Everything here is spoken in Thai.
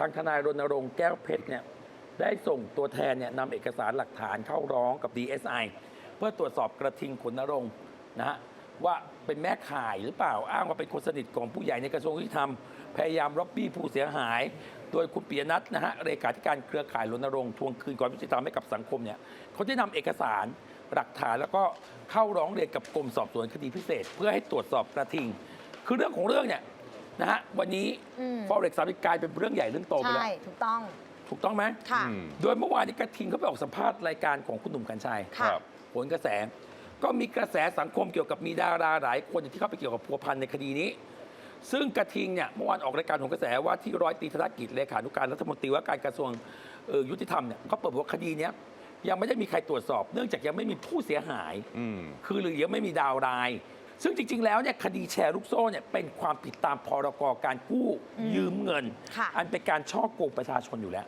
ทางทนายรณรงค์แก้วเพชรเนี่ยได้ส่งตัวแทนเนี่ยนำเอกสารหลักฐานเข้าร้องกับ DSI เพื่อตรวจสอบกระทิงขนนรงค์นะฮะว่าเป็นแม่ข่ายหรือเปล่าอ้างว่าเป็นคนสนิทของผู้ใหญ่ในกระทรวงยุติธรรม พยายามล็อบบี้ผู้เสียหาย โดยคุณปียนัทนะฮะเลขาธิการเครือข่ายรณรงค์ทวงคืนความยุติธรรมให้กับสังคมเนี่ยเขาได้นำเอกสารหลักฐานแล้วก็เข้าร้องเรียนกับกรมสอบสวนคดีพิเศษ เพื่อให้ตรวจสอบกระทิง คือเรื่องของเรื่องเนี่ย นะฮะวันนี้ อืมฟอเร็กซ์สามกลายเป็นเรื่องใหญ่เรื่องโตไปแล้ว ใช่ ถูกต้อง ถูกต้องไหมค่ะ อืม โดยเมื่อวานนี้กระทิงเขาไปออกสัมภาษณ์รายการของคุณหนุ่มกัญชัยค่ะ ครับผลกระแส ก็มีกระแสสังคมเกี่ยวกับมีดาราหลายคนที่เข้าไปเกี่ยวกับพัวพันในคดีนี้ ซึ่งกระทิงเนี่ยเมื่อวานออกรายการของกระแสว่าที่ร้อยตรีธนกิจเลขานุการรัฐมนตรีว่าการกระทรวงเอ่อยุติธรรมเนี่ยเขาเปิดเผยว่าคดีเนี้ยยังไม่ได้มีใครตรวจสอบ เนื่องจากยังไม่มีผู้เสียหาย อืม คือหรือยังไม่มีดาวราย ซึ่งจริง ๆ แล้วเนี่ยคดีแชร์ลูกโซ่เนี่ยเป็นความผิดตามพรกการกู้ยืมเงิน ค่ะ อันเป็นการช่อโกงประชาชนอยู่แล้ว